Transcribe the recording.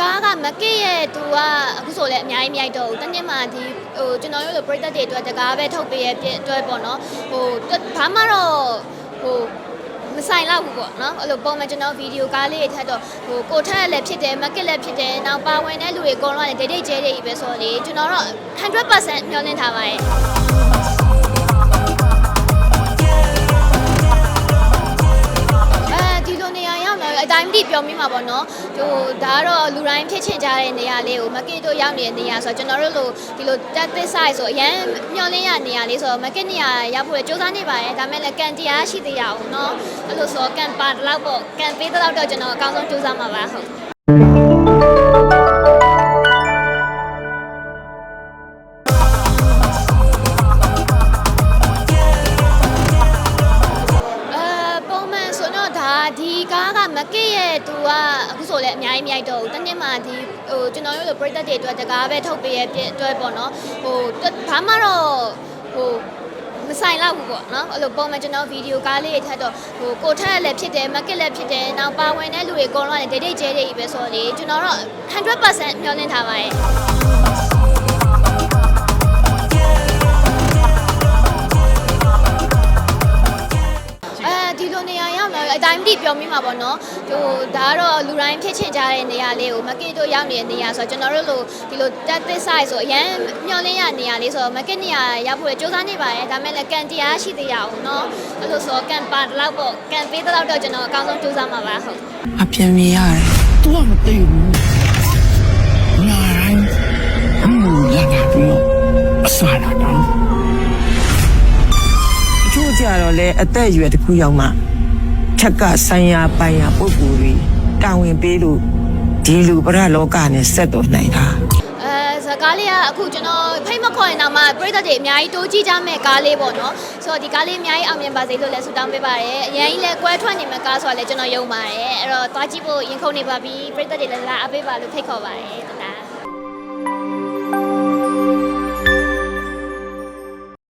ကားကမကစ်ရဲ့သူကအခုဆိုလည်းအများကြီးမြိုက်တော့ဘူးတနေ့မှဒီဟိုကျွန်တော်တို့လိုပရိသတ်တွေအတွက်တကားပဲထုတ်ပေးရဲ့ပြည့်အတွက်ပေါ့နော်ဟိုဘာမှတော့ဟိုမဆိုင်တော့ဘူးပေါ့နော်အဲ့လိုပုံမှန်ကျွန်တော်ဗီဒီယိုကားလေးတွေထက်တော့ဟိုကိုထက်လည်းဖြစ်တယ်မကစ်လည်းဖြစ်တယ်နောက်ပါဝင်တဲ့လူတွေအကုန်လုံးကလည်းဒိတ်ဒိတ်ကျဲတွေကြီးပဲဆိုတော့လေကျွန်တော်တော့100%မျှော်လင့်ထားပါရဲ့အဲ တော့အတိုင်းမတိပြောမိမှာပေါ့နော်ဟိုဒါကတော့လူတိုင်းဖြစ်ချင်ကြတဲ့နေရာလေးကိုမကစ်တို့ရောက်နေတဲ့နေရာဆိုတော့ကျွန်တော်တို့လိုဒီလိုတက်သစ်ဆိုင်ဆိုအရန်မျောလင်းရနေရာလေးဆိုတော့မကစ်နေရာရောက်ဖို့စူးစမ်းနေပါတယ်ဒါမဲ့လည်းကန်တရားရှိသေးရအောင်နော်အဲ့လိုဆိုတော့ကန်ပါတလောက်ပေါ့ကန်ပေးတလောက်တော့ကျွန်တော်အကောင်းဆုံးစူးစမ်းမှာပါဟုတ် မကစ်ရဲ့သူကအခုဆိုလည်းအများကြီးမြိုက်တော့ဘူးတနေ့မှဒီဟိုကျွန်တော်တို့လိုပရိသတ်တွေအတွက်တကားပဲထုတ်ပေးရဲ့ပြည့်အတွက်ပေါ့နော်ဟိုဘာမှတော့ဟိုမဆိုင်တော့ဘူးပေါ့နော်အဲ့လိုပုံမှန်ကျွန်တော်ဗီဒီယိုကားလေးတွေထက်တော့ဟိုကိုထက်လည်းဖြစ်တယ်မကစ်လည်းဖြစ်တယ်နောက်ပါဝင်တဲ့လူတွေအကုန်လုံးကလည်းဒိတ်ဒိတ်ကျဲတွေကြီးပဲဆိုတော့လေကျွန်တော်တော့100%မျှော်လင့်ထားပါရဲ့အဲ အတိုင်းမတိပြောမိမှာပေါ့နော်ဟိုဒါကတော့လူတိုင်းဖြစ်ချင်ကြတဲ့နေရာလေးကိုမကစ်တို့ရောက်နေတဲ့နေရာဆိုတော့ကျွန်တော်တို့လိုဒီလိုတက်သစ်ဆိုင်ဆိုအရန်မျောလင်းရနေရာလေးဆိုတော့မကစ်နေရာရောက်ဖို့စူးစမ်းနေပါတယ်ဒါမဲ့လည်းကန်တရားရှိသေးရအောင်နော်အဲ့လိုဆိုတော့ကန်ပါတလောက်ပေါ့ကန်ပေးတလောက်တော့ကျွန်တော်အကောင်းဆုံးစူးစမ်းမှာပါဟုတ်အပြန်မြင်ရတယ်သူကမသိဘူးညာတိုင်းအမှုလာတာပြီးတော့အစလာတော့အချို့ကြတော့လေအသက်အရွယ်တစ်ခုရောက်မှ ထက်ကဆိုင်ရာပိုင်ရာပုံကိုယ်တွေတာဝန်ပေးလို့ဒီလူပရလောကနဲ့ဆက်တော်နိုင်တာအဲဇာကားလေးကအခုကျွန်တော်ဖိတ်မခေါ်ရင်တော့မှပြည်သက်တွေအများကြီးတိုးကြည့်ကြမဲ့ကားလေးပေါ့နော်ဆိုတော့ဒီကားလေးအများကြီးအောင်မြင်ပါစေလို့လည်းဆုတောင်းပေးပါတယ်အရင်ကြီးလည်းကွဲထွက်နေမဲ့ကားဆိုတော့လည်းကျွန်တော်ယုံပါတယ်အဲ့တော့တွားကြည့်ဖို့ရင်ခုန်နေပါပြီပြည်သက်တွေလည်းလာအပ်ပေးပါလို့ဖိတ်ခေါ်ပါတယ်တတား